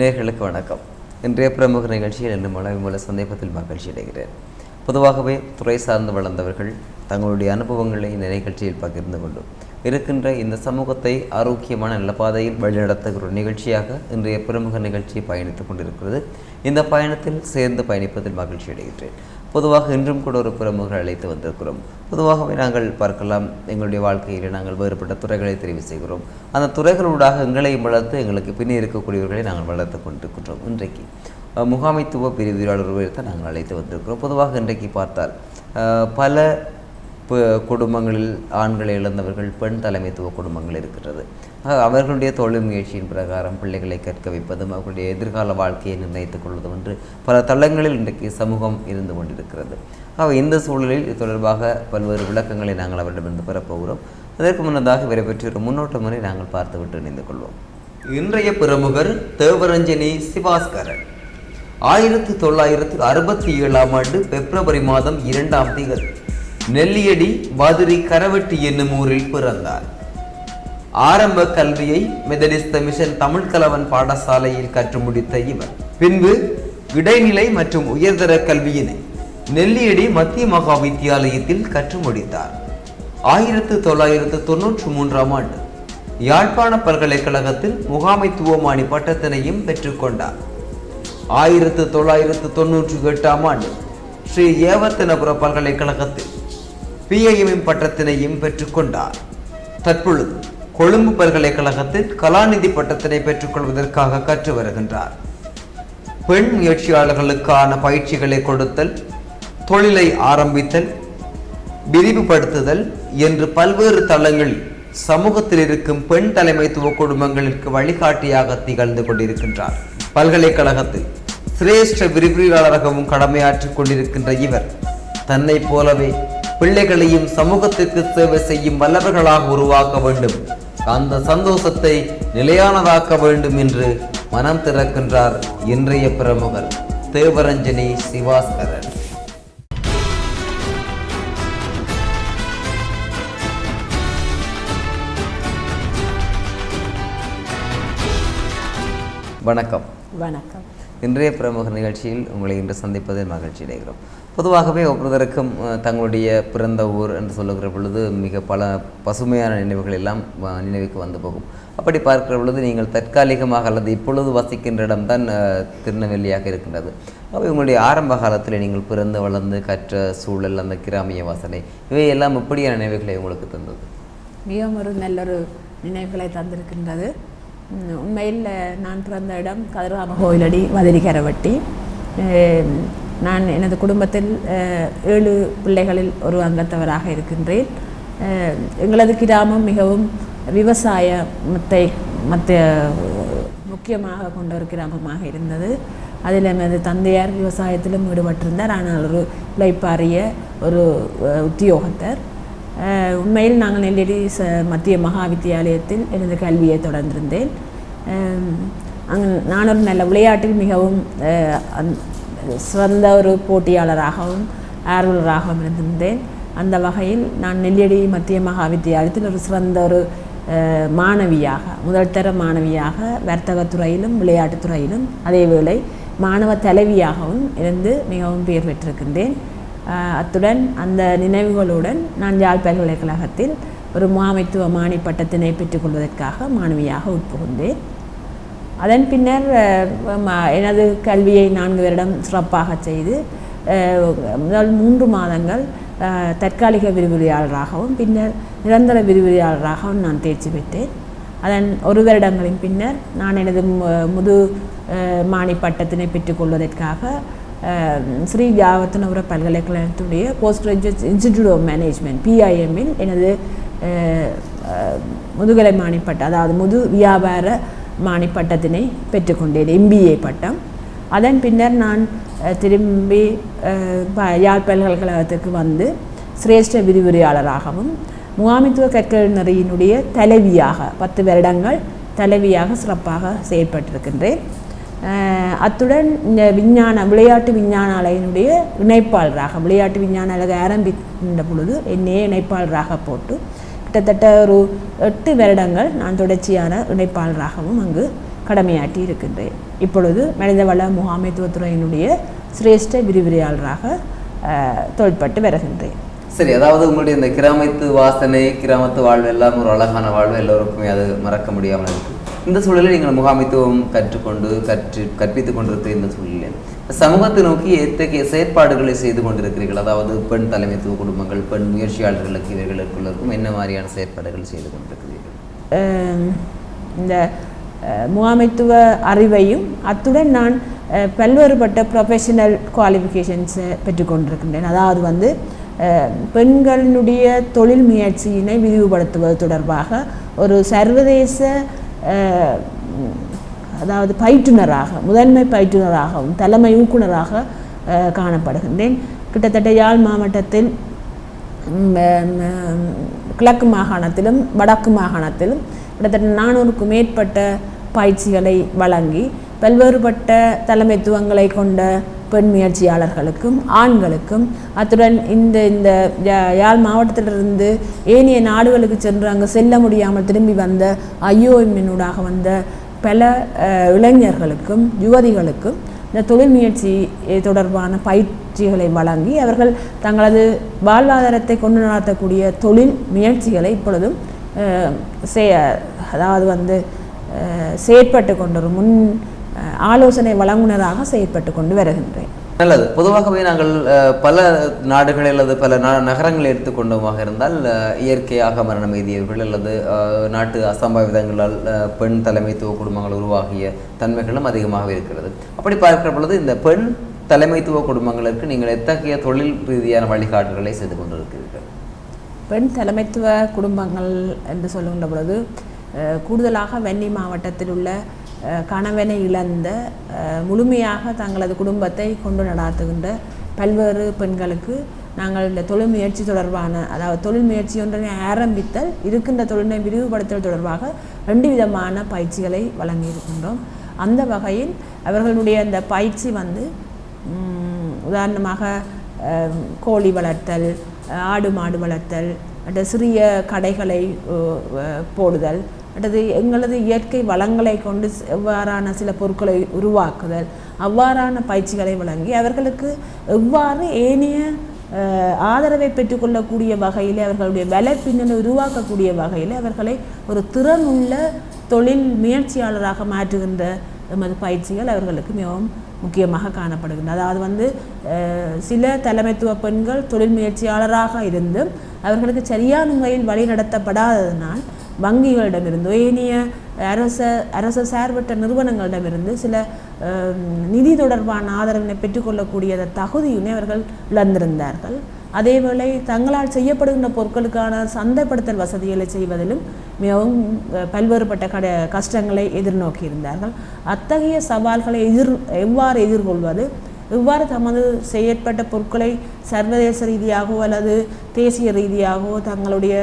நேர்களுக்கு வணக்கம். இன்றைய பிரமுக நிகழ்ச்சியில் இன்று மழை மூல சந்தேகத்தில் மகிழ்ச்சி அடைகிறேன் பொதுவாகவே துறை சார்ந்து வளர்ந்தவர்கள் தங்களுடைய அனுபவங்களை இந்த நிகழ்ச்சியில் பகிர்ந்து கொண்டும் இருக்கின்ற இந்த சமூகத்தை ஆரோக்கியமான நல்ல பாதையில் வழிநடத்துகிற ஒரு நிகழ்ச்சியாக இன்றைய பிரமுக நிகழ்ச்சி பயணித்துக் கொண்டிருக்கிறது. இந்த பயணத்தில் சேர்ந்து பயணிப்பதில் மகிழ்ச்சி அடைகின்றேன் பொதுவாக இன்றும் கூட ஒரு பிரமுகர் அழைத்து வந்திருக்கிறோம். பொதுவாகவே நாங்கள் பார்க்கலாம் எங்களுடைய வாழ்க்கையில் நாங்கள் வேறுபட்ட துறைகளை தெரிவு செய்கிறோம். அந்த துறைகளூடாக எங்களையும் வளர்த்து எங்களுக்கு பின்னே இருக்கக்கூடியவர்களை நாங்கள் வளர்த்து கொண்டிருக்கின்றோம். இன்றைக்கு முகாமைத்துவ பிரிவியாளர் தான் நாங்கள் அழைத்து வந்திருக்கிறோம். பொதுவாக இன்றைக்கு பார்த்தால் பல குடும்பங்களில் ஆண்களை இழந்தவர்கள் பெண் தலைமைத்துவ குடும்பங்கள் இருக்கிறது அவர்களுடைய தொழில் முயற்சியின் பிரகாரம் பிள்ளைகளை கற்க வைப்பதும் அவர்களுடைய எதிர்கால வாழ்க்கையை நிர்ணயித்துக் கொள்வதும் என்று பல தளங்களில் இன்றைக்கு சமூகம் இருந்து கொண்டிருக்கிறது. ஆக இந்த சூழலில் இது தொடர்பாக பல்வேறு விளக்கங்களை நாங்கள் அவரிடமிருந்து பெறப்போகிறோம் அதற்கு முன்னதாக இவரை பற்றி ஒரு முன்னோட்ட முறை நாங்கள் பார்த்துவிட்டு இணைந்து கொள்வோம். இன்றைய பிரமுகர் தேவரஞ்சனி சிவாஸ்கரன். ஆயிரத்தி தொள்ளாயிரத்தி அறுபத்தி ஏழாம் ஆண்டு பிப்ரவரி மாதம் இரண்டாம் திகதி நெல்லியடி மதுரை கரவெட்டி என்னும் ஊரில் பிறந்தார். ஆரம்ப கல்வியை மெதடிஸ்த மிஷன் தமிழ் கலவன் பாடசாலையில் கற்று முடித்த இவர். பின்பு இடைநிலை மற்றும் உயர்தர கல்வியினை நெல்லியடி மத்திய மகா வித்தியாலயத்தில் கற்று முடித்தார். ஆயிரத்து தொள்ளாயிரத்து தொன்னூற்று மூன்றாம் ஆண்டு யாழ்ப்பாண பல்கலைக்கழகத்தில் முகாமைத்துவமானி பட்டத்தினையும் பெற்றுக்கொண்டார் ஆயிரத்து தொள்ளாயிரத்து தொன்னூற்றி எட்டாம் ஆண்டு ஸ்ரீ ஏவத்தனபுர பல்கலைக்கழகத்தில் பிஐஎம் பட்டத்தினையும் பெற்றுக்கொண்டார் தற்பொழுது கொழும்பு பல்கலைக்கழகத்தில் கலாநிதி பட்டத்தினை பெற்றுக்கொள்வதற்காக கற்று வருகின்றார். பெண் முயற்சியாளர்களுக்கான பயிற்சிகளை கொடுத்தல் தொழிலை ஆரம்பித்தல் விரிவுபடுத்துதல் என்று பல்வேறு தளங்களில் சமூகத்தில் இருக்கும் பெண் தலைமைத்துவ குடும்பங்களுக்கு வழிகாட்டியாக திகழ்ந்து கொண்டிருக்கின்றார். பல்கலைக்கழகத்தில் சிரேஷ்ட விரிவுரையாளராகவும் கடமையாற்றிக் கொண்டிருக்கின்ற இவர் தன்னைப் போலவே பிள்ளைகளையும் சமூகத்திற்கு சேவை செய்யும் வல்லவர்களாக உருவாக்க வேண்டும் அந்த சந்தோஷத்தை நிலையானதாக்க வேண்டும் என்று மனம் திறக்கின்றார் இன்றைய பிரமுகர் தேவரஞ்சனி சிவாஸ்கரன். வணக்கம். வணக்கம். இன்றைய பிரமுக நிகழ்ச்சியில் உங்களை இன்று சந்திப்பதில் மகிழ்ச்சி அடைகிறோம். பொதுவாகவே ஒவ்வொருவருக்கும் தங்களுடைய பிறந்த ஊர் என்று சொல்லுகிற பொழுது மிக பல பசுமையான நினைவுகள் எல்லாம் நினைவுக்கு வந்து போகும். அப்படி பார்க்கிற பொழுது நீங்கள் தற்காலிகமாக அல்லது இப்பொழுது வசிக்கின்ற இடம்தான் அஹ், திருநெல்வேலியாக இருக்கின்றது. அவை உங்களுடைய ஆரம்ப காலத்தில் நீங்கள் பிறந்து வளர்ந்து கற்ற சூழல் அந்த கிராமிய வாசனை இவையெல்லாம் எப்படியான நினைவுகளை உங்களுக்கு தந்தது? மிகவும் ஒரு நல்ல ஒரு நினைவுகளை தந்திருக்கின்றது. உண்மையில் நான் பிறந்த இடம் கதிர்காம கோயிலடி மதுரை கரவட்டி நான் எனது குடும்பத்தில் ஏழு பிள்ளைகளில் ஒரு அங்கத்தவராக இருக்கின்றேன் எங்களது கிராமம் மிகவும் விவசாயத்தை மற்ற முக்கியமாக கொண்ட ஒரு கிராமமாக இருந்தது அதில் எனது தந்தையார் விவசாயத்திலும் ஈடுபட்டிருந்தார் ஆனால் ஒரு உழைப்பாரிய ஒரு உத்தியோகத்தர் உண்மையில் நாங்கள் நெல்லடி ச மத்திய மகா வித்தியாலயத்தில் எனது கல்வியை தொடர்ந்திருந்தேன். அங்கே அங்கு நான் ஒரு நல்ல விளையாட்டில் மிகவும் அந்- சிறந்த ஒரு போட்டியாளராகவும் ஆர்வலராகவும் இருந்திருந்தேன். அந்த வகையில் நான் நெல்லியடி மத்திய மகா வித்தியாலயத்தில் ஒரு சிறந்த ஒரு மாணவியாக முதல் தர மாணவியாக வர்த்தகத்துறையிலும் விளையாட்டுத்துறையிலும் அதேவேளை மாணவ தலைவியாகவும் இருந்து மிகவும் பெயர் பெற்றிருக்கின்றேன். அத்துடன் அந்த நினைவுகளுடன் நான் யாழ் பல்கலைக்கழகத்தில் ஒரு முகாமைத்துவ மாணி பட்டத்தினை பெற்றுக்கொள்வதற்காக மாணவியாக உட்புகுந்தேன். அதன் பின்னர் எனது கல்வியை நான்கு வருடம் சிறப்பாக செய்து முதல் மூன்று மாதங்கள் தற்காலிக விரிவுரையாளராகவும் பின்னர் நிரந்தர விரிவுரையாளராகவும் நான் தேர்ச்சி பெற்றேன். அதன் ஒரு வருடங்களின் பின்னர் நான் எனது முது மாணி பட்டத்தினை பெற்றுக்கொள்வதற்காக Sri Jayewardenepura பல்கலைக்கழகத்துடைய post graduate institute of management பிஐஎம்மில் எனது uh, uh, முதுகலை மாணிப்பட்டம் அதாவது முது வியாபார மாணிப்பட்டத்தினை பெற்றுக்கொண்டேன் எம்பிஏ பட்டம். அதன் பின்னர் நான் திரும்பி ப- யாழ் பல்கலைக்கழகத்துக்கு வந்து சிரேஷ்ட விரிவுரையாளராகவும் முகாமித்துவ கற்கல் தலைவியாக பத்து வருடங்கள் தலைவியாக சிறப்பாக செயல்பட்டிருக்கின்றேன். அத்துடன் இந்த விஞ்ஞான விளையாட்டு விஞ்ஞான அலையினுடைய இணைப்பாளராக விளையாட்டு விஞ்ஞான அலகு ஆரம்பிக்கின்ற பொழுது என்னையே இணைப்பாளராக போட்டு கிட்டத்தட்ட ஒரு எட்டு வருடங்கள் நான் தொடர்ச்சியான இணைப்பாளராகவும் அங்கு கடமையாற்றி இருக்கின்றேன். இப்பொழுது மனிதவள முகாமைத்துவத்துறையினுடைய சிரேஷ்ட விரிவுரையாளராக தொழிற்பட்டு வருகின்றேன். சரி அதாவது உங்களுடைய இந்த கிராமத்து வாசனை கிராமத்து வாழ்வு எல்லாம் ஒரு அழகான வாழ்வு எல்லோருக்குமே அது மறக்க முடியாமல் இருக்குது இந்த சூழலில் நீங்கள் முகாமைத்துவம் கற்றுக்கொண்டு கற்று கற்பித்துக் கொண்டிருக்கிற இந்த சூழலில். சமூகத்தை நோக்கி எத்தகைய செயற்பாடுகளை செய்து கொண்டிருக்கிறீர்கள்? அதாவது பெண் தலைமைத்துவ குடும்பங்கள் பெண் முயற்சியாளர்களுக்கு இவர்களுக்குள்ளருக்கும் என்ன மாதிரியான செயற்பாடுகள் செய்து கொண்டிருக்கிறீர்கள்? இந்த முகாமைத்துவ அறிவையும் அத்துடன் நான் பல்வேறுபட்ட ப்ரொஃபஷனல் குவாலிஃபிகேஷன்ஸை பெற்றுக்கொண்டிருக்கின்றேன். அதாவது வந்து பெண்களினுடைய தொழில் முயற்சியினை விரிவுபடுத்துவது தொடர்பாக ஒரு சர்வதேச அதாவது பயிற்றுனராக முதன்மை பயிற்றுனராகவும் தலைமை ஊக்குனராக காணப்படுகின்றேன். கிட்டத்தட்ட யாழ் மாவட்டத்தில் கிழக்கு மாகாணத்திலும் வடக்கு மாகாணத்திலும் கிட்டத்தட்ட நானூறுக்கும் மேற்பட்ட பயிற்சிகளை வழங்கி பல்வேறுபட்ட தலைமைத்துவங்களை கொண்ட பெண் முயற்சியாளர்களுக்கும் ஆண்களுக்கும். அத்துடன் இந்த இந்த யா- யாழ் மாவட்டத்திலிருந்து ஏனைய நாடுகளுக்கு சென்று அங்கு செல்ல முடியாமல் திரும்பி வந்த ஐயோஎம்மினூடாக வந்த பல இளைஞர்களுக்கும் யுவதிகளுக்கும் இந்த தொழில் முயற்சி தொடர்பான பயிற்சிகளை வழங்கி அவர்கள் தங்களது வாழ்வாதாரத்தை கொண்டு நடத்தக்கூடிய தொழில் முயற்சிகளை இப்பொழுதும் செய அதாவது வந்து செயற்பட்டு கொண்டு முன் ஆலோசனை வழங்குனராக செயற்பட்டு கொண்டு வருகின்றேன். நல்லது. பொதுவாகவே நாங்கள் பல நாடுகள் அல்லது பல நகரங்களை எடுத்துக்கொண்டோமாக இருந்தால் இயற்கையாக மரணம் எய்தியவர்கள் அல்லது நாட்டு அசம்பாவிதங்களால் பெண் தலைமைத்துவ குடும்பங்கள் உருவாகிய தன்மைகளும் அதிகமாக இருக்கிறது. அப்படி பார்க்கிற பொழுது இந்த பெண் தலைமைத்துவ குடும்பங்களுக்கு நீங்கள் எத்தகைய தொழில் ரீதியான வழிகாட்டுதலை செய்து கொண்டிருக்கிறீர்கள்? பெண் தலைமைத்துவ குடும்பங்கள் என்று சொல்லுகின்ற பொழுது கூடுதலாக வன்னி மாவட்டத்தில் உள்ள கணவனை இழந்த முழுமையாக தங்களது குடும்பத்தை கொண்டு நடாத்துகின்ற பல்வேறு பெண்களுக்கு நாங்கள் இந்த தொழில் முயற்சி தொடர்பான அதாவது தொழில் முயற்சி ஒன்றினை ஆரம்பித்தல் இருக்கின்ற தொழிலை விரிவுபடுத்தல் தொடர்பாக ரெண்டு விதமான பயிற்சிகளை வழங்கியிருக்கின்றோம். அந்த வகையில் அவர்களுடைய அந்த பயிற்சி வந்து உதாரணமாக கோழி வளர்த்தல் ஆடு மாடு வளர்த்தல் அடுத்த சிறிய கடைகளை போடுதல் அடுத்தது எங்களது இயற்கை வளங்களை கொண்டு எவ்வாறான சில பொருட்களை உருவாக்குதல் அவ்வாறான பயிற்சிகளை வழங்கி அவர்களுக்கு எவ்வாறு ஏனைய ஆதரவை பெற்றுக்கொள்ளக்கூடிய வகையில் அவர்களுடைய வேலை பின்னலை உருவாக்கக்கூடிய வகையில் அவர்களை ஒரு திறனுள்ள தொழில் முயற்சியாளராக மாற்றுகின்ற எமது பயிற்சிகள் அவர்களுக்கு மிகவும் முக்கியமாக காணப்படுகின்றன. அதாவது வந்து சில தலைமைத்துவ பெண்கள் தொழில் முயற்சியாளராக இருந்தும் அவர்களுக்கு சரியான முறையில் வழிநடத்தப்படாததனால் வங்கிகளிடமிருந்தோ ஏனைய அரச அரச சார்பற்ற நிறுவனங்களிடமிருந்து சில நிதி தொடர்பான ஆதரவினை பெற்றுக்கொள்ளக்கூடிய தகுதியினை அவர்கள் இழந்திருந்தார்கள். அதேவேளை தங்களால் செய்யப்படுகின்ற பொருட்களுக்கான சந்தைப்படுத்தல் வசதிகளை செய்வதிலும் மிகவும் பல்வேறுபட்ட கட கஷ்டங்களை எதிர்நோக்கியிருந்தார்கள். அத்தகைய சவால்களை எதிர் எவ்வாறு எதிர்கொள்வது? இவ்வாறு தமது செயற்பட்ட பொருட்களை சர்வதேச ரீதியாகவோ அல்லது தேசிய ரீதியாகவோ தங்களுடைய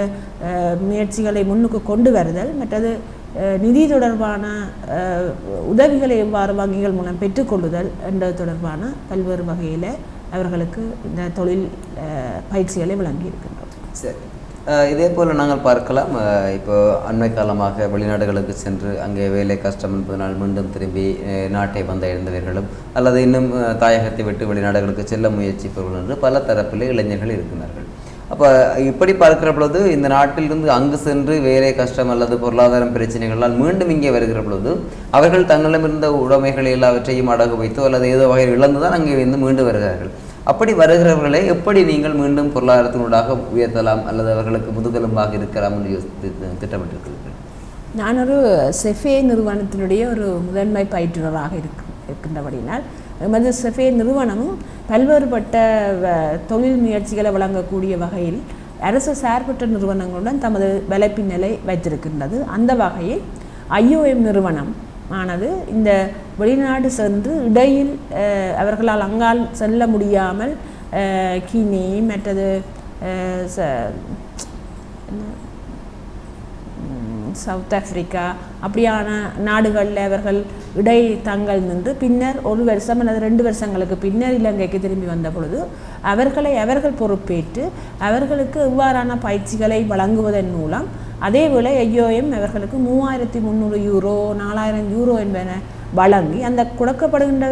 முயற்சிகளை முன்னுக்கு கொண்டு வருதல் மற்றது நிதி தொடர்பான உதவிகளை எவ்வாறு வங்கிகள் மூலம் பெற்றுக்கொள்ளுதல் என்பது தொடர்பான பல்வேறு வகையில் அவர்களுக்கு இந்த தொழில் பயிற்சிகளை பயிற்சிகளை வழங்கியிருக்கின்றோம். சரி. இதே போல் நாங்கள் பார்க்கலாம். இப்போ அண்மை காலமாக வெளிநாடுகளுக்கு சென்று அங்கே வேலை கஷ்டம் என்பதனால் மீண்டும் திரும்பி நாட்டை வந்து இழந்தவர்களும் அல்லது இன்னும் தாயகத்தை விட்டு வெளிநாடுகளுக்கு செல்ல முயற்சிப்பவர்கள் என்று பல தரப்பில் இளைஞர்கள் இருக்கிறார்கள் அப்போ இப்படி பார்க்கிற பொழுது இந்த நாட்டிலிருந்து அங்கு சென்று வேலை கஷ்டம் அல்லது பொருளாதாரம் பிரச்சனைகளால் மீண்டும் இங்கே வருகிற பொழுது அவர்கள் தங்களிடமிருந்த உடைமைகளை எல்லாவற்றையும் அடகு வைத்து அல்லது ஏதோ வகையில் இழந்து தான் அங்கே வந்து மீண்டு வருகிறார்கள். அப்படி வருகிறவர்களை எப்படி நீங்கள் மீண்டும் பொருளாதாரத்தினூடாக உயர்த்தலாம் அல்லது அவர்களுக்கு முதுகெலும்பாக இருக்கலாம் என்று திட்டமிட்டிருக்கிறீர்கள்? நான் ஒரு செஃபே நிறுவனத்தினுடைய ஒரு முதன்மை பயிற்றுனராக இருக்கு இருக்கின்றபடினால் எமது செஃபே நிறுவனமும் பல்வேறுபட்ட வ- தொழில் முயற்சிகளை வழங்கக்கூடிய வகையில் அரசு சார்பற்ற நிறுவனங்களுடன் தமது வலைப்பின்னலை வைத்திருக்கின்றது. அந்த வகையில் ஐஓஎம் நிறுவனம் ஆனது இந்த வெளிநாடு சென்று இடையில் அஹ், அவர்களால் அங்கால் செல்ல முடியாமல் அஹ், கினி மற்றது அஹ், ச- சவுத் ஆப்பிரிக்கா அப்படியான நாடுகளில் அவர்கள் இடை தங்கள் நின்று பின்னர் ஒரு வருஷம் அல்லது ரெண்டு வருஷங்களுக்கு பின்னர் இலங்கைக்கு திரும்பி வந்த பொழுது அவர்களை அவர்கள் பொறுப்பேற்று அவர்களுக்கு இவ்வாறான பயிற்சிகளை வழங்குவதன் மூலம் அதேபோல் ஐயோஎம் அவர்களுக்கு மூவாயிரத்தி முந்நூறு யூரோ நாலாயிரம் யூரோ என்பன வழங்கி அந்த கொடுக்கப்படுகின்ற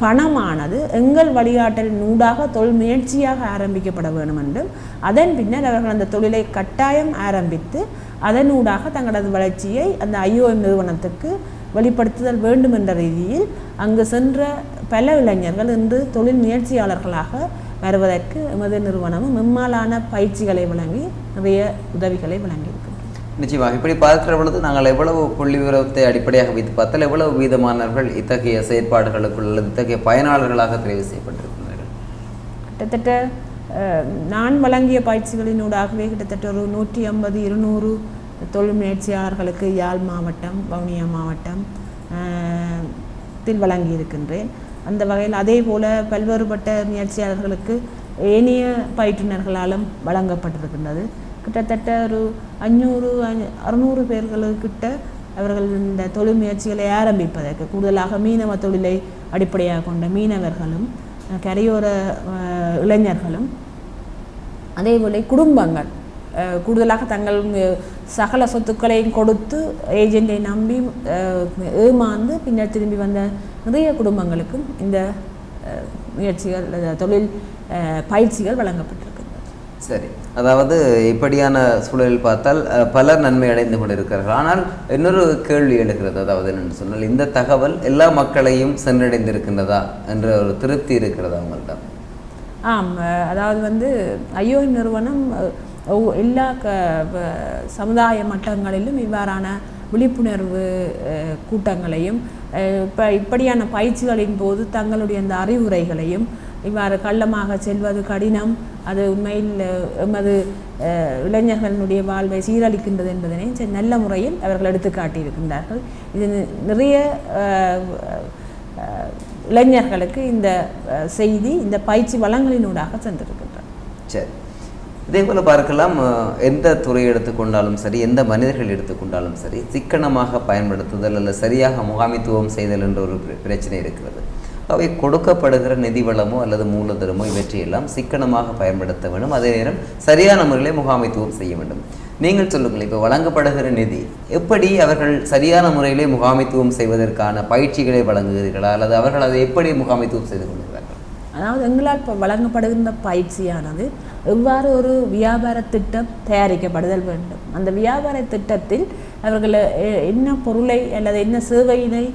பணமானது எங்கள் வழிகாட்டலின் ஊடாக தொழில் முயற்சியாக ஆரம்பிக்கப்பட வேண்டும் என்றும் அதன் பின்னர் அவர்கள் அந்த தொழிலை கட்டாயம் ஆரம்பித்து அதன் ஊடாக தங்களது வளர்ச்சியை அந்த ஐஓஎம் நிறுவனத்துக்கு வெளிப்படுத்துதல் வேண்டும் என்ற ரீதியில் அங்கு சென்ற பல இளைஞர்கள் இன்று தொழில் முயற்சியாளர்களாக வருவதற்கு எமது நிறுவனமும் மும்மாலான பயிற்சிகளை வழங்கி நிறைய உதவிகளை வழங்கியிருக்கின்றோம் நிச்சயமாக. இப்படி பார்க்கிற பொழுது நாங்கள் எவ்வளவு புள்ளி விவரத்தை அடிப்படையாக வைத்து பார்த்தால் எவ்வளவு வீதமானவர்கள் இத்தகைய செயற்பாடுகளுக்குள் அல்லது இத்தகைய பயனாளர்களாக தெரிவு செய்யப்பட்டிருக்கிறார்கள் கிட்டத்தட்ட நான் வழங்கிய பயிற்சிகளினூடாகவே கிட்டத்தட்ட ஒரு நூற்றி ஐம்பது இருநூறு தொழில் முயற்சியாளர்களுக்கு யாழ் மாவட்டம் வவுனியா மாவட்டம் தில் வழங்கியிருக்கின்றேன். அந்த வகையில் அதே போல பல்வேறுபட்ட முயற்சியாளர்களுக்கு ஏனைய பயிற்றுனர்களாலும் வழங்கப்பட்டிருக்கின்றது. கிட்டத்தட்ட ஒரு அஞ்சூறு அறுநூறு பேர்களுக்கிட்ட அவர்கள் இந்த தொழில் முயற்சிகளை ஆரம்பிப்பதற்கு கூடுதலாக மீனவ தொழிலை அடிப்படையாக கொண்ட மீனவர்களும் கரையோர இளைஞர்களும் இளைஞர்களும் அதேபோல குடும்பங்கள் கூடுதலாக தங்கள் சகல சொத்துக்களையும் கொடுத்து ஏஜெண்டை நம்பி ஏமாந்து பின்னர் திரும்பி வந்த நிறைய குடும்பங்களுக்கும் இந்த முயற்சிகள் தொழில் பயிற்சிகள் வழங்கப்பட்டிருக்கு. சரி. அதாவது இப்படியான சூழலில் பார்த்தால் பலர் நன்மை அடைந்து கொண்டிருக்கிறார்கள். ஆனால் இன்னொரு கேள்வி எழுகிறது. அதாவது என்னென்னு சொன்னால் இந்த தகவல் எல்லா மக்களையும் சென்றடைந்திருக்கின்றதா என்ற ஒரு திருப்தி இருக்கிறதா அவங்கள்ட்ட ஆம். அதாவது வந்து ஐயோ நிறுவனம் எல்லா க சமுதாய மட்டங்களிலும் இவ்வாறான விழிப்புணர்வு கூட்டங்களையும் இப்போ இப்ப இப்படியான பயிற்சிகளின் போது தங்களுடைய அந்த அறிவுரைகளையும் இவ்வாறு கள்ளமாக செல்வது கடினம். அது உண்மையில் எமது இளைஞர்களுடைய வாழ்வை சீரழிக்கின்றது என்பதனை செ- நல்ல முறையில் அவர்கள் எடுத்து காட்டியிருக்கின்றார்கள். இது நிறைய இளைஞர்களுக்கு இந்த செய்தி இந்த பயிற்சி வளங்களினூடாக சென்றிருக்கின்றார் சரி. இதே போல் பார்க்கலாம் எந்த துறை எடுத்துக்கொண்டாலும் சரி எந்த மனிதர்கள் எடுத்துக்கொண்டாலும் சரி சிக்கனமாக பயன்படுத்துதல் அல்லது சரியாக முகாமித்துவம் செய்தல் என்ற ஒரு பிர- பிரச்சனை இருக்கிறது. அவை கொடுக்கப்படுகிற நிதி வளமோ அல்லது மூலதனமோ இவற்றையெல்லாம் சிக்கனமாக பயன்படுத்த வேண்டும். அதே நேரம் சரியான முறையிலே முகாமைத்துவம் செய்ய வேண்டும். நீங்கள் சொல்லுங்கள் இப்போ வழங்கப்படுகிற நிதி எப்படி அவர்கள் சரியான முறையிலே முகாமைத்துவம் செய்வதற்கான பயிற்சிகளை வழங்குகிறீர்களா? அல்லது அவர்கள் அதை எப்படி முகாமைத்துவம் செய்து கொள்கிறார்கள்? அதாவது எங்களால் இப்போ வழங்கப்படுகின்ற பயிற்சியானது எவ்வாறு ஒரு வியாபார திட்டம் தயாரிக்கப்படுதல் வேண்டும். அந்த வியாபார திட்டத்தில் அவர்கள் என்ன பொருளை அல்லது என்ன சேவையினை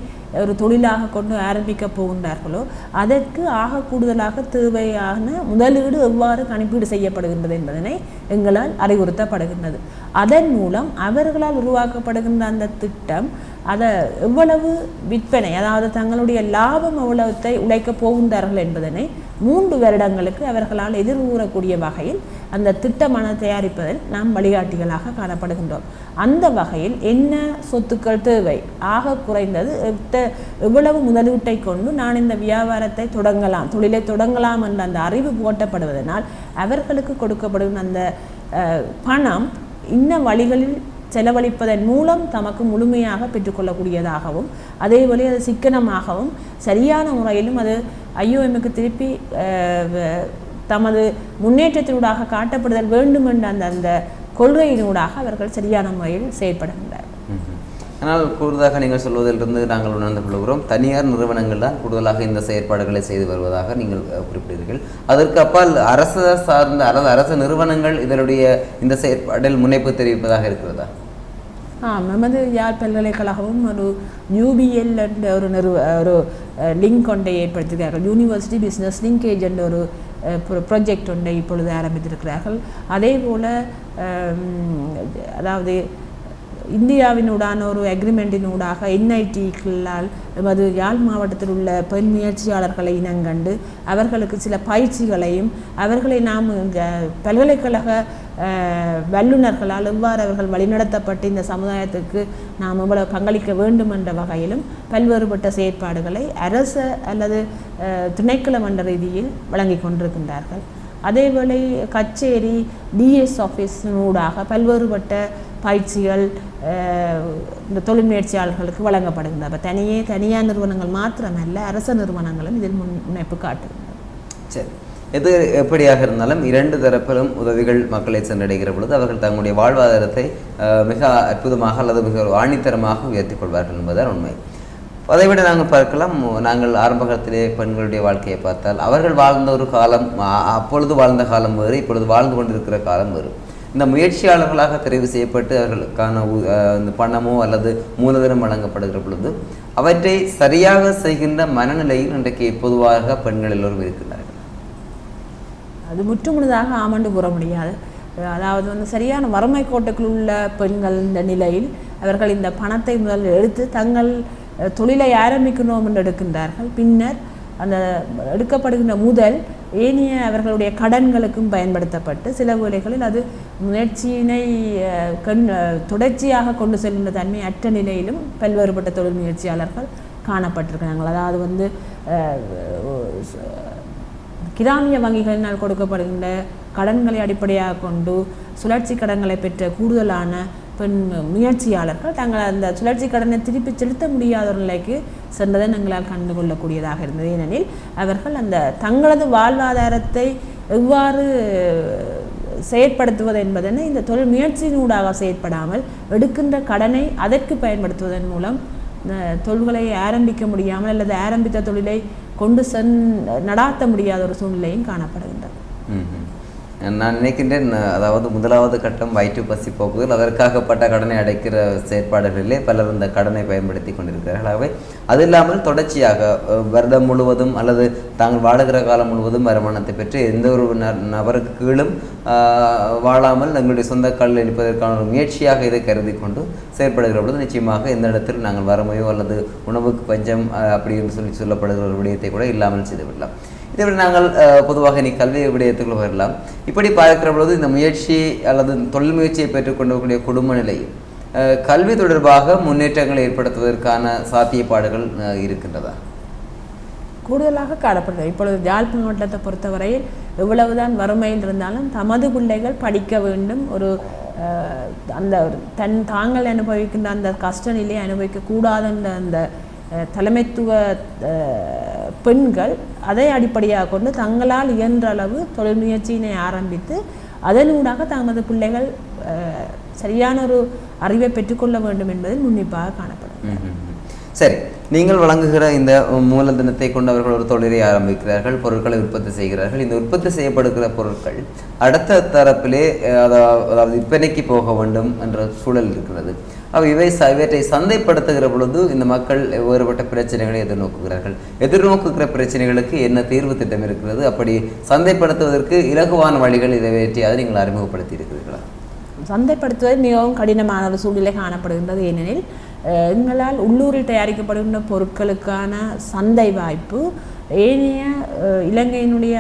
ஒரு தொழிலாக கொண்டு ஆரம்பிக்க போகின்றார்களோ அதற்கு ஆக கூடுதலாக தேவையான முதலீடு எவ்வாறு கணிப்பீடு செய்யப்படுகின்றது என்பதனை எங்களால் அறிவுறுத்தப்படுகின்றது. அதன் மூலம் அவர்களால் உருவாக்கப்படுகின்ற அந்த திட்டம் அதை எவ்வளவு விற்பனை அதாவது தங்களுடைய லாபம் எவ்வளவத்தை உழைக்கப் போகின்றார்கள் என்பதனை மூன்று வருடங்களுக்கு அவர்களால் எதிர்கூறக்கூடிய வகையில் அந்த திட்டமான தயாரிப்பதில் நாம் வழிகாட்டிகளாக காணப்படுகின்றோம். அந்த வகையில் என்ன சொத்துக்கள் தேவை? ஆக குறைந்தது எவ்வளவு முதலீட்டை கொண்டு நான் இந்த வியாபாரத்தை தொடங்கலாம் தொழிலை தொடங்கலாம் என்ற அந்த அறிவு போட்டப்படுவதனால் அவர்களுக்கு கொடுக்கப்படும் அந்த பணம் இன்ன வழிகளில் செலவழிப்பதன் மூலம் தமக்கு முழுமையாக பெற்றுக்கொள்ளக்கூடியதாகவும் அதேபோல அது சிக்கனமாகவும் சரியான முறையிலும் அது ஐயோஎம்முக்கு திருப்பி தமது முன்னேற்றத்தினூடாக காட்டப்படுதல் வேண்டும் என்ற அந்த அந்த கொள்கையினூடாக அவர்கள் சரியான முறையில் செயற்படுகின்றார் ஆனால் கூடுதலாக நீங்கள் சொல்வதிலிருந்து நாங்கள் உணர்ந்து கொள்கிறோம். தனியார் நிறுவனங்கள் தான் கூடுதலாக இந்த செயற்பாடுகளை செய்து வருவதாக நீங்கள் குறிப்பிட்டீர்கள் அதற்கு அப்பால் அரசு சார்ந்த அரசு அரசு நிறுவனங்கள் இதனுடைய இந்த செயற்பாடில் முனைப்பு தெரிவிப்பதாக இருக்கிறதா? ஆம் நமது யாழ் பல்கலைக்கழகமும் ஒரு யூபிஎல் என்ற ஒரு நிறுவ ஒரு லிங்க் ஒன்றை ஏற்படுத்தியிருக்கிறார்கள். யூனிவர்சிட்டி பிஸ்னஸ் லிங்கேஜ் என்ற ஒரு ப்ரொஜெக்ட் ஒன்றை இப்பொழுது ஆரம்பித்திருக்கிறார்கள். அதே போல் அதாவது இந்தியாவினூடான ஒரு அக்ரிமெண்டினூடாக என்ஐடிக்களால் எமது யாழ் மாவட்டத்தில் உள்ள பெண் முயற்சியாளர்களை இனங்கண்டு அவர்களுக்கு சில பயிற்சிகளையும் அவர்களை நாம் இந்த பல்கலைக்கழக வல்லுநர்களால் எவ்வாறு அவர்கள் வழிநடத்தப்பட்டு இந்த சமுதாயத்துக்கு நாம் இவ்வளவு பங்களிக்க வேண்டும் என்ற வகையிலும் பல்வேறுபட்ட செயற்பாடுகளை அரசு அல்லது அஹ், திணைக்களம் என்ற ரீதியில் வழங்கி கொண்டிருக்கின்றார்கள். அதேவேளை கச்சேரி டிஎஸ் ஆஃபீஸினூடாக பல்வேறுபட்ட பயிற்சிகள் இந்த தொழில் முயற்சியாளர்களுக்கு வழங்கப்படுகின்றன. அப்போ தனியே தனியார் நிறுவனங்கள் மாத்திரமல்ல அரச நிறுவனங்களும் இதில் முன் முனைப்பு காட்டுகின்றன. சரி. எது எப்படியாக இருந்தாலும் இரண்டு தரப்பிலும் உதவிகள் மக்களை சென்றடைகிற பொழுது அவர்கள் தங்களுடைய வாழ்வாதாரத்தை மிக அற்புதமாக அல்லது மிக ஆணித்தரமாக உயர்த்தி கொள்வார்கள் என்பதுதான் உண்மை. அதைவிட நாங்கள் பார்க்கலாம். நாங்கள் ஆரம்ப காலத்திலே பெண்களுடைய வாழ்க்கையை பார்த்தால் அவர்கள் வாழ்ந்த ஒரு காலம் அப்பொழுது வாழ்ந்த காலம் வேறு இப்பொழுது வாழ்ந்து கொண்டிருக்கிற காலம் வேறு. இந்த முயற்சியாளர்களாக தெரிவு செய்யப்பட்டு அவர்களுக்கான இந்த பணமோ அல்லது மூலதனம் வழங்கப்படுகிற பொழுது அவற்றை சரியாக செய்கின்ற மனநிலையில் இன்றைக்கு பொதுவாக பெண்கள் எல்லோரும் இருக்கின்றார்கள். அது முற்றுமுழுதாக ஆமண்டு கூற முடியாது. அதாவது வந்து சரியான வறுமை கோட்டுக்குள் உள்ள பெண்கள் இந்த நிலையில் அவர்கள் இந்த பணத்தை முதலில் எடுத்து தங்கள் தொழிலை ஆரம்பிக்கணும் என்று எடுக்கின்றார்கள். பின்னர் அந்த எடுக்கப்படுகின்ற முதல் ஏனைய அவர்களுடைய கடன்களுக்கும் பயன்படுத்தப்பட்டு சில வேளைகளில் அது முயற்சியினை கண் தொடர்ச்சியாக கொண்டு செல்கின்ற தன்மை அற்ற நிலையிலும் பல்வேறுபட்ட தொழில் முயற்சியாளர்கள் காணப்பட்டிருக்கிறார்கள். அதாவது வந்து கிராமிய வங்கிகளினால் கொடுக்கப்படுகின்ற கடன்களை அடிப்படையாக கொண்டு சுழற்சி கடன்களை பெற்ற கூடுதலான பெண் முயற்சியாளர்கள் தங்கள் அந்த சுழற்சி கடனை திருப்பி செலுத்த முடியாத ஒரு நிலைக்கு சென்றதை எங்களால் கண்டுகொள்ளக்கூடியதாக இருந்தது. ஏனெனில் அவர்கள் அந்த தங்களது வாழ்வாதாரத்தை எவ்வாறு செயற்படுத்துவது என்பதனை இந்த தொழில் முயற்சியினூடாக செயற்படாமல் எடுக்கின்ற கடனை அதற்கு பயன்படுத்துவதன் மூலம் இந்த தொழில்களை ஆரம்பிக்க முடியாமல் அல்லது ஆரம்பித்த தொழிலை கொண்டு சென் நடாத்த முடியாத ஒரு சூழ்நிலையும் காணப்படுகின்றது. நான் நினைக்கின்றேன் அதாவது முதலாவது கட்டம் வயிற்று பசி போக்குதல். அதற்காகப்பட்ட கடனை அடைக்கிற செயற்பாடுகளிலே பலர் இந்த கடனை பயன்படுத்தி கொண்டிருக்கிறார்கள். ஆகவே அது இல்லாமல் தொடர்ச்சியாக வருடம் முழுவதும் அல்லது தாங்கள் வாழுகிற காலம் முழுவதும் வருமானத்தை பெற்று எந்த ஒரு நபருக்கு கீழும் வாழாமல் எங்களுடைய சொந்த காலில் இருப்பதற்கான ஒரு முயற்சியாக இதை கருதி கொண்டு செயற்படுகிற பொழுது நிச்சயமாக எந்த இடத்தில் நாங்கள் வறுமையோ அல்லது உணவுக்கு பஞ்சம் அப்படின்னு அப்படி என்று சொல்லி சொல்லப்படுகிற ஒரு விடயத்தை கூட இல்லாமல் செய்துவிடலாம். இதை விட நாங்கள் அஹ், பொதுவாக நீ கல்வி விடயத்துக்குள்ள வரலாம். இப்படி பார்க்கிற பொழுது இந்த முயற்சி அல்லது தொழில் முயற்சியை பெற்றுக்கொண்டக்கூடிய குடும்ப நிலை அஹ், கல்வி தொடர்பாக முன்னேற்றங்களை ஏற்படுத்துவதற்கான சாத்தியப்பாடுகள் அஹ், இருக்கின்றதா? கூடுதலாக காணப்படுகிறது. இப்பொழுது யாழ்ப்பாண மாவட்டத்தை பொறுத்தவரையில் எவ்வளவுதான் வறுமையில் இருந்தாலும் தமது பிள்ளைகள் படிக்க வேண்டும். ஒரு அஹ், அந்த ஒரு தன் தாங்கள் அனுபவிக்கின்ற அந்த கஷ்ட நிலையை அனுபவிக்க கூடாதுன்ற அந்த தலைமைத்துவ பெண்கள் அதை அடிப்படையாக கொண்டு தங்களால் இயன்ற அளவு தொழில் முயற்சியினை ஆரம்பித்து அதனூடாக தமது பிள்ளைகள் சரியான ஒரு அறிவை பெற்றுக்கொள்ள வேண்டும் என்பதில் முன்னிப்பாக காணப்படும். சரி. நீங்கள் வழங்குகிற இந்த மூலதனத்தை கொண்டு அவர்கள் ஒரு தொழிலை ஆரம்பிக்கிறார்கள் பொருட்களை உற்பத்தி செய்கிறார்கள். இந்த உற்பத்தி செய்யப்படுகிற பொருட்கள் அடுத்த தரப்பிலே அதாவது விற்பனைக்கு போக வேண்டும் என்ற சூழல் இருக்கிறது. அவ இவை ச- இவற்றை சந்தைப்படுத்துகிற பொழுது இந்த மக்கள் வேறுபட்ட பிரச்சனைகளை எதிர்நோக்குகிறார்கள். எதிர்நோக்குகிற பிரச்சனைகளுக்கு என்ன தீர்வு திட்டம் இருக்கிறது? அப்படி சந்தைப்படுத்துவதற்கு இலகுவான வழிகள் இதை அதை நீங்கள் அறிமுகப்படுத்தி இருக்கிறீர்களா சந்தைப்படுத்துவது மிகவும் கடினமான ஒரு சூழ்நிலை காணப்படுகின்றது. ஏனெனில் எங்களால் உள்ளூரில் தயாரிக்கப்படுகின்ற பொருட்களுக்கான சந்தை வாய்ப்பு ஏனைய இலங்கையினுடைய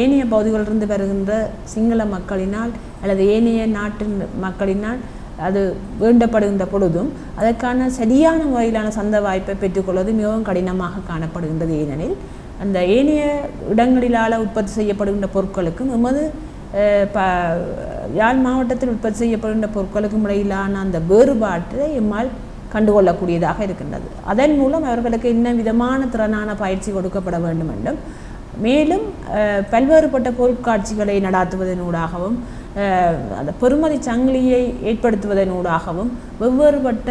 ஏனைய பகுதிகளிலிருந்து வருகின்ற சிங்கள மக்களினால் அல்லது ஏனைய நாட்டின் மக்களினால் அது வேண்டப்படுகின்ற பொழுதும் அதற்கான சரியான முறையிலான சந்தை வாய்ப்பை பெற்றுக்கொள்வது மிகவும் கடினமாக காணப்படுகின்றது. ஏனெனில் அந்த ஏனைய இடங்களிலால் உற்பத்தி செய்யப்படுகின்ற பொருட்களுக்கும் எமது ப யாழ் மாவட்டத்தில் உற்பத்தி செய்யப்படுகின்ற பொருட்களுக்கும் இடையிலான அந்த வேறுபாட்டை எம்மால் கண்டுகொள்ளக்கூடியதாக இருக்கின்றது. அதன் மூலம் அவர்களுக்கு இன்னும் விதமான திறனான பயிற்சி கொடுக்கப்பட வேண்டும் என்றும் மேலும் பல்வேறுபட்ட பொருட்காட்சிகளை நடாத்துவதனூடாகவும் அந்த பெறுமதி சங்கிலியை ஏற்படுத்துவதனூடாகவும் வெவ்வேறுபட்ட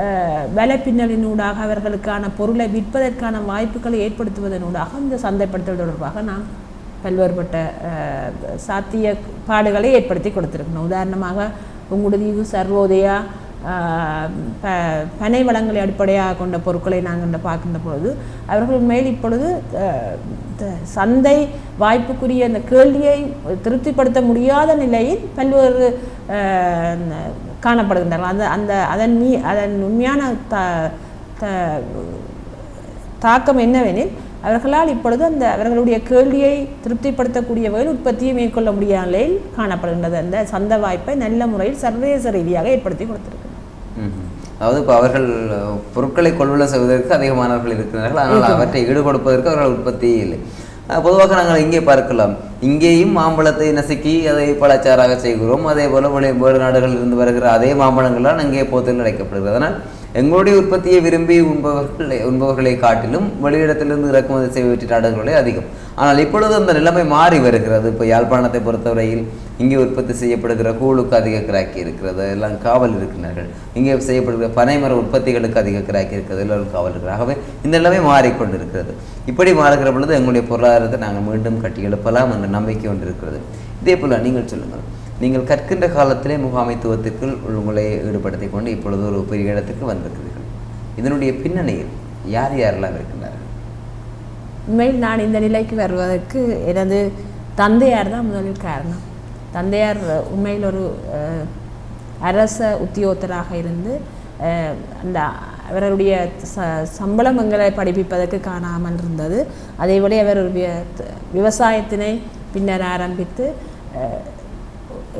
அஹ், வலைப்பின்னலினூடாக அவர்களுக்கான பொருளை விற்பதற்கான வாய்ப்புகளை ஏற்படுத்துவதனூடாக இந்த சந்தைப்படுத்தல் தொடர்பாக நாம் பல்வேறுபட்ட சாத்திய பாடுகளை ஏற்படுத்தி கொடுத்துருக்கணும். உதாரணமாக உங்களுடைய சர்வோதயா ப பனை வளங்களை அடிப்படையாக கொண்ட பொருட்களை நாங்கள் பார்க்கின்ற பொழுது அவர்கள் உண்மையில் இப்பொழுது சந்தை வாய்ப்புக்குரிய அந்த கேள்வியை திருப்திப்படுத்த முடியாத நிலையில் பல்வேறு காணப்படுகின்றன. காணப்படுகின்றார்கள் அந்த அந்த அதன் மீ அதன் உண்மையான த த தாக்கம் என்னவெனில் அவர்களால் இப்பொழுது அந்த அவர்களுடைய கேள்வியை திருப்திப்படுத்தக்கூடிய வகையில் உற்பத்தியை மேற்கொள்ள முடியாத நிலையில் காணப்படுகின்றது. அந்த சந்தை வாய்ப்பை நல்ல முறையில் சர்வதேச ரீதியாக ஏற்படுத்தி கொடுத்திருக்கு. அதாவது இப்போ அவர்கள் பொருட்களை கொள்வன செய்வதற்கு அதிகமானவர்கள் இருக்கிறார்கள். ஆனால் அவற்றை ஈடு கொடுப்பதற்கு அவர்கள் உற்பத்தி இல்லை. பொதுவாக நாங்கள் இங்கே பார்க்கலாம். இங்கேயும் மாம்பழத்தை நசுக்கி அதை பழச்சாறாக செய்கிறோம். அதே போல வெளி வேறு நாடுகளில் இருந்து வருகிற அதே மாம்பழங்கள்லாம் அங்கே போத்தில் அடைக்கப்படுகிறது. அதனால் எங்களுடைய உற்பத்தியை விரும்பி உண்பவர்கள் உண்பவர்களை காட்டிலும் வெளியிடத்திலிருந்து இறக்குமதி செய்வற்ற நாடுகளே அதிகம். ஆனால் இப்பொழுது அந்த நிலைமை மாறி வருகிறது. இப்போ யாழ்ப்பாணத்தை பொறுத்தவரையில் இங்கே உற்பத்தி செய்யப்படுகிற கூழுக்கு அதிக கிராக்கி இருக்கிறது. எல்லாம் காவல் இருக்கிறார்கள் இங்கே செய்யப்படுகிற பனைமர உற்பத்திகளுக்கு அதிக கிராக்கி இருக்கிறது. எல்லோரும் காவல் இருக்கிறார் ஆகவே இந்த நிலைமை மாறிக்கொண்டிருக்கிறது. இப்படி மாறுகிற பொழுது எங்களுடைய பொருளாதாரத்தை நாங்கள் மீண்டும் கட்டி எழுப்பலாம் என்ற நம்பிக்கை ஒன்று இருக்கிறது. இதே போல் நீங்கள் சொல்லுங்கள். நீங்கள் கற்கின்ற காலத்திலே முகாமைத்துவத்துக்குள் உங்களை ஈடுபடுத்தி கொண்டு இப்பொழுது ஒரு பெரிய இடத்துக்கு வந்திருக்கிறீர்கள். இதனுடைய பின்னணியில் யார் யாரெல்லாம் இருக்கின்றார்கள்? உண்மையில் நான் இந்த நிலைக்கு வருவதற்கு எனது தந்தையார் தான் முதலில் காரணம். தந்தையார் உண்மையில் ஒரு அரச உத்தியோகத்தராக இருந்து அந்த அவருடைய ச சம்பளம் எங்களை படிப்பிப்பதற்கு காணாமல் இருந்தது. அதேபோல அவர் விவசாயத்தினை பின்னர் ஆரம்பித்து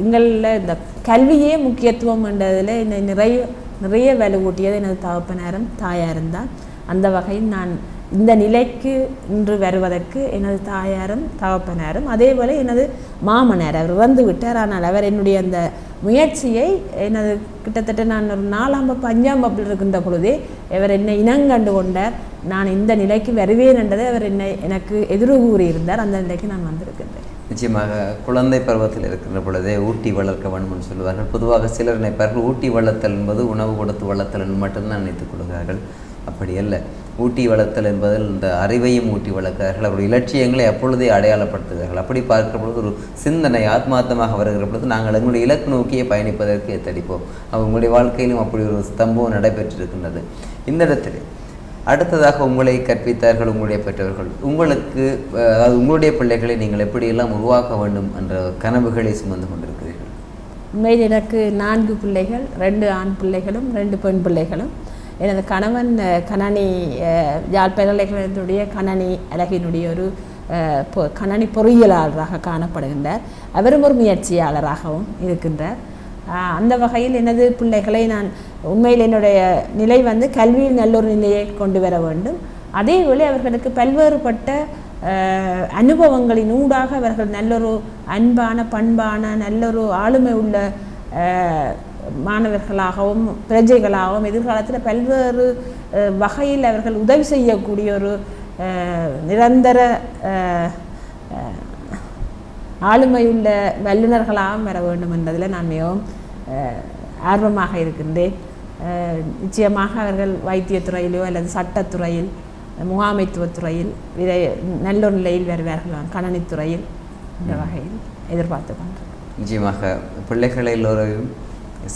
எங்களில் இந்த கல்வியே முக்கியத்துவம் என்றதில் என்னை நிறைய நிறைய வலுவூட்டியது எனது தகப்பனாரும் தாயாரும் தான். அந்த வகையில் நான் இந்த நிலைக்கு இன்று வருவதற்கு எனது தாயாரும் தகப்பனாரும் அதே போல் எனது மாமனார் அவர் இறந்து விட்டார். ஆனால் அவர் என்னுடைய அந்த முயற்சியை எனது கிட்டத்தட்ட நான் ஒரு நாலாம் வகுப்பு அஞ்சாம் வகுப்பில் இருக்கின்ற பொழுதே அவர் என்னை இனங்கண்டு கொண்டார். நான் இந்த நிலைக்கு வருவேன் என்றதை அவர் என்னை எனக்கு எதிர்கூறியிருந்தார் அந்த நிலைக்கு நான் வந்திருக்கின்றேன். நிச்சயமாக குழந்தை பருவத்தில் இருக்கின்ற பொழுதே ஊட்டி வளர்க்க வேண்டும் சொல்லுவார்கள். பொதுவாக சிலர் நினைப்பார்கள் ஊட்டி வளர்த்தல் என்பது உணவு கொடுத்து வளர்த்தல் என்று மட்டும்தான் நினைத்துக் கொள்கிறார்கள். அப்படி அல்ல. ஊட்டி வளர்த்தல் என்பதில் இந்த அறிவையும் ஊட்டி வளர்க்கிறார்கள். அவருடைய இலட்சியங்களை அப்பொழுதே அடையாளப்படுத்துகிறார்கள். அப்படி பார்க்கிற பொழுது ஒரு சிந்தனை ஆத்மார்த்தமாக வருகிற பொழுது நாங்கள் எங்களுடைய இலக்கு நோக்கியே பயணிப்பதற்கு எத்தடிப்போம் அவங்களுடைய வாழ்க்கையிலும் அப்படி ஒரு ஸ்தம்பம் நடைபெற்றிருக்கின்றது. இந்த இடத்திலே அடுத்ததாக உங்களை கற்பித்தார்கள் உங்களுடைய பெற்றவர்கள் உங்களுக்கு அதாவது உங்களுடைய பிள்ளைகளை நீங்கள் எப்படியெல்லாம் உருவாக்க வேண்டும் என்ற கனவுகளை சுமந்து கொண்டிருக்கிறீர்கள்? உண்மையில் எனக்கு நான்கு பிள்ளைகள் ரெண்டு ஆண் பிள்ளைகளும் ரெண்டு பெண் பிள்ளைகளும். எனது கணவன் கணனி அஹ், யாழ் பல்கலைக்கழகத்தினுடைய கணனி அழகினுடைய ஒரு பொ- கணனி பொறியியலாளராக காணப்படுகின்றார். அவரும் ஒரு முயற்சியாளராகவும் இருக்கின்றார். அந்த வகையில் எனது பிள்ளைகளை நான் உண்மையில் என்னுடைய நிலை வந்து கல்வியில் நல்லொரு நிலையை கொண்டு வர வேண்டும். அதே போல அவர்களுக்கு பல்வேறுபட்ட அனுபவங்களின் ஊடாக அவர்கள் நல்லொரு அன்பான பண்பான நல்லொரு ஆளுமை உள்ள மாணவர்களாகவும் பிரஜைகளாகவும் எதிர்காலத்தில் பல்வேறு வகையில் அவர்கள் உதவி செய்யக்கூடிய ஒரு நிரந்தர ஆளுமையுள்ள வல்லுநர்களாகவும் வர வேண்டும் என்பதில் நான் மிகவும் ஆர்வமாக இருக்கின்றேன் நிச்சயமாக அவர்கள் வைத்தியத்துறையிலோ அல்லது சட்டத்துறையில் முகாமைத்துவத் துறையில் இதை நல்ல நிலையில் வருவார்கள் கணனித்துறையில் இந்த வகையில் எதிர்பார்த்து கொண்டிருக்கிறேன் நிச்சயமாக பிள்ளைகளை எல்லோரையும்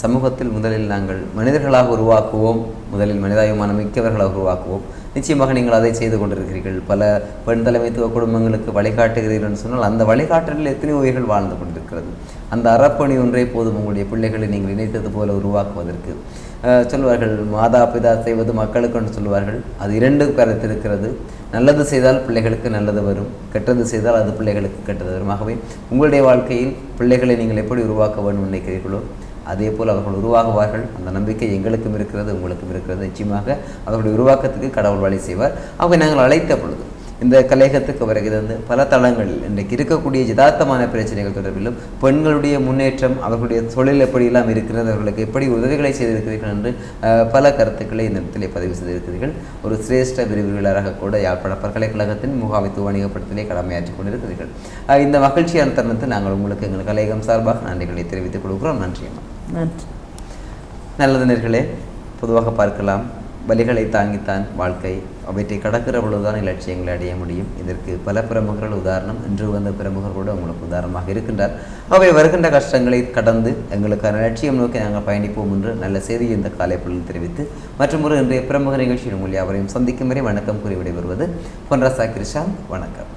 சமூகத்தில் முதலில் நாங்கள் மனிதர்களாக உருவாக்குவோம் முதலில் மனிதாபிமானம் மிக்கவர்களாக உருவாக்குவோம். நிச்சயமாக நீங்கள் அதை செய்து கொண்டிருக்கிறீர்கள். பல பெண் தலைமைத்துவ குடும்பங்களுக்கு வழிகாட்டுகிறீர்கள் என்று சொன்னால் அந்த வழிகாட்டலில் எத்தனை உயிர்கள் வாழ்ந்து கொண்டிருக்கிறது. அந்த அறப்பணி ஒன்றே போதும் உங்களுடைய பிள்ளைகளை நீங்கள் நினைத்தது போல உருவாக்குவதற்கு. சொல்வார்கள் மாதா பிதா செய்வது மக்களுக்கு என்று சொல்வார்கள். அது இரண்டு கருத்திருக்கிறது. நல்லது செய்தால் பிள்ளைகளுக்கு நல்லது வரும். கெட்டது செய்தால் அது பிள்ளைகளுக்கு கெட்டது வரும். ஆகவே உங்களுடைய வாழ்க்கையில் பிள்ளைகளை நீங்கள் எப்படி உருவாக்க வேண்டும் நினைக்கிறீர்களோ அதே போல் அவர்கள் உருவாகுவார்கள். அந்த நம்பிக்கை எங்களுக்கும் இருக்கிறது உங்களுக்கும் இருக்கிறது. நிச்சயமாக அவர்களுடைய உருவாக்கத்துக்கு கடவுள் வழி செய்வார். அவங்க நாங்கள் அழைத்த பொழுது இந்த கலையகத்துக்கு வருகிறது பல தளங்களில் இன்றைக்கு இருக்கக்கூடிய யதார்த்தமான பிரச்சனைகள் தொடர்பிலும் பெண்களுடைய முன்னேற்றம் அவர்களுடைய தொழில் எப்படியெல்லாம் இருக்கிறது அவர்களுக்கு எப்படி உதவிகளை செய்திருக்கிறீர்கள் என்று பல கருத்துக்களை இந்த இடத்திலே பதிவு செய்திருக்கிறீர்கள். ஒரு சிரேஷ்ட விரிவுரையாளராக கூட யாழ்ப்பாண பல்கலைக்கழகத்தின் முகாமைத்துவ வணிகப்படுத்தலே கடமையாற்றிக் கொண்டிருக்கிறீர்கள். இந்த மகிழ்ச்சியான தருணத்தில் நாங்கள் உங்களுக்கு எங்கள் கலையகம் சார்பாக நன்றிகளை தெரிவித்துக் கொள்கிறோம். நன்றி அம்மா. நன்றி. நல்லது நேர்களே பொதுவாக பார்க்கலாம் வலிகளை தாங்கித்தான் வாழ்க்கை அவற்றை கடக்கிற பொழுதுதான் இலட்சியங்களை அடைய முடியும். இதற்கு பல பிரமுகர்கள் உதாரணம் இன்று வந்த பிரமுகர் கூட உங்களுக்கு உதாரணமாக இருக்கின்றார். அவை வருகின்ற கஷ்டங்களை கடந்து எங்களுக்கான லட்சியம் நோக்கி நாங்கள் பயணிப்போம் என்று நல்ல செய்தியை இந்த காலை பொழுது தெரிவித்து மற்றும் ஒரு இன்றைய பிரமுக நிகழ்ச்சியின் உங்கள் அவரையும் சந்திக்கும் வரை வணக்கம் கூறி விடைபெறுவது பொன்ராசா கிருஷாந்த் வணக்கம்.